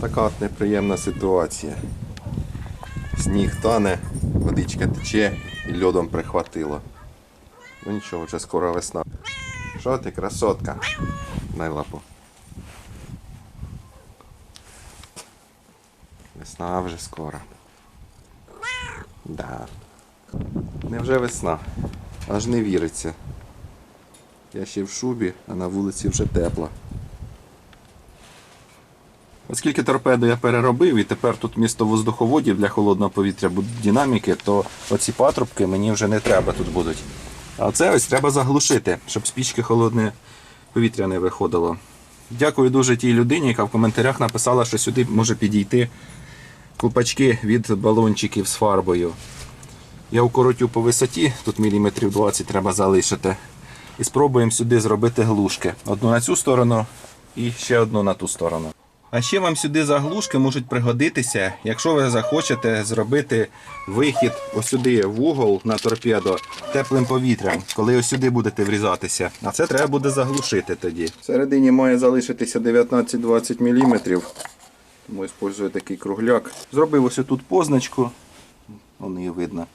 Така от неприємна ситуація. Сніг тане, водичка тече і льодом прихватило. Ну нічого, вже скоро весна. Що ти, красотка? Дай лапу. Весна вже скоро. Да. Невже весна? Аж не віриться. Я ще в шубі, а на вулиці вже тепло. Оскільки торпеду я переробив і тепер тут місто воздуховодів для холодного повітря будуть динаміки, то оці патрубки мені вже не треба тут будуть. А це ось треба заглушити, щоб з пічки холодне повітря не виходило. Дякую дуже тій людині, яка в коментарях написала, що сюди може підійти купачки від балончиків з фарбою. Я укоротю по висоті, тут міліметрів 20 треба залишити. І спробуємо сюди зробити глушки. Одну на цю сторону і ще одну на ту сторону. А ще вам сюди заглушки можуть пригодитися, якщо ви захочете зробити вихід ось сюди в угол на торпедо теплим повітрям, коли ось сюди будете врізатися. А це треба буде заглушити тоді. Всередині має залишитися 19-20 мм. Тому використовую такий кругляк. Зробив ось тут позначку. Вон її видно.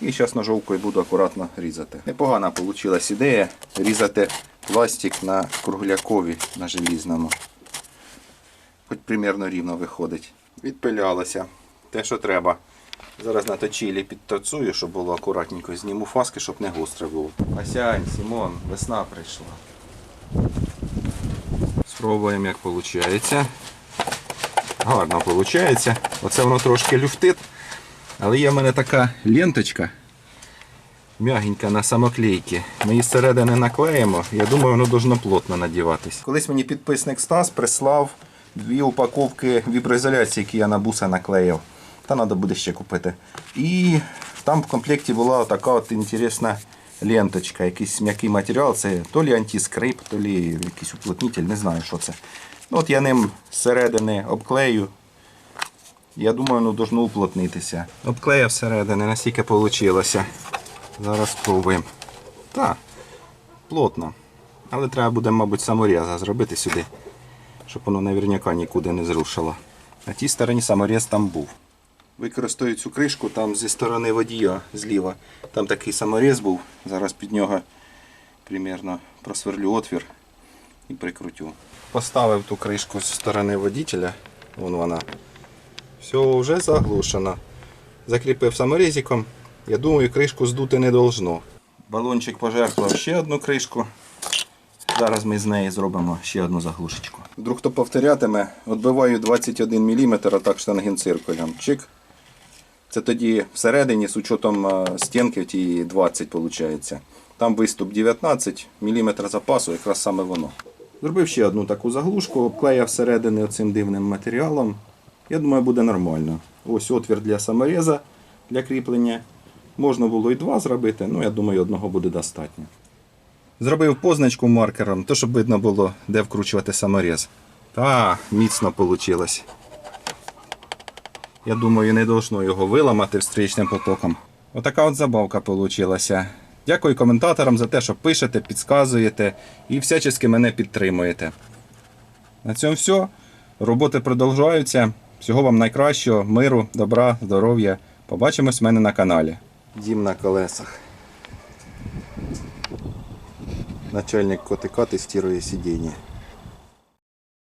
І зараз ножовкою буду акуратно різати. Непогана вийшла ідея різати пластик на круглякові на желізному. Хоч примерно рівно виходить. Відпилялося. Те, що треба. Зараз на точілі підтацую, щоб було акуратненько. Зніму фаски, щоб не гостре було. Асянь, Сімон, весна прийшла. Спробуємо, як виходить. Гарно виходить. Оце воно трошки люфтить. Але є в мене така ленточка м'ягенька на самоклейки. Ми її зсередини наклеїмо. Я думаю, воно должно плотно надіватись. Колись мені підписник Стас прислав дві упаковки віброізоляції, які я на буса наклеїв. Та треба буде ще купити. І там в комплекті була така от інтересна ленточка, якийсь м'який матеріал. Це то лі антискрип, то лі якийсь уплотнитель, не знаю, що це. Ну, от я ним зсередини обклею. Я думаю, воно должно уплотнитися. Обклеїв всередини, настільки вийшло. Зараз спробуємо. Так, плотно. Але треба буде, мабуть, саморіза зробити сюди, щоб воно наверняка нікуди не зрушило. На тій стороні саморіз там був. Використаю цю кришку там зі сторони водія зліва. Там такий саморіз був. Зараз під нього примерно просверлю отвір і прикрутю. Поставив ту кришку з сторони водителя. Вон вона. Все вже заглушено. Закріпив саморізиком. Я думаю, кришку здути не должно. Балончик пожертвував ще одну кришку. Зараз ми з неї зробимо ще одну заглушечку. Вдруг хто повторятиме, відбиваю 21 мм отак штангенциркулем. Чик. Це тоді всередині з учетом е, стінки тієї 20 виходить. Там виступ 19 мм запасу, якраз саме воно. Зробив ще одну таку заглушку, обклеїв всередини оцим дивним матеріалом. Я думаю, буде нормально. Ось отвір для самореза для кріплення. Можна було і два зробити, ну я думаю, одного буде достатньо. Зробив позначку маркером, то щоб видно було, де вкручувати саморез. Та, міцно вийшло. Я думаю, не должно його виламати встрічним потоком. Отака от забавка вийшла. Дякую коментаторам за те, що пишете, підказуєте і всячески мене підтримуєте. На цьому все. Роботи продовжуються. Всього вам найкращого, миру, добра, здоров'я. Побачимось в мене на каналі. Дім на колесах. Начальник КТК тестирує сидіння.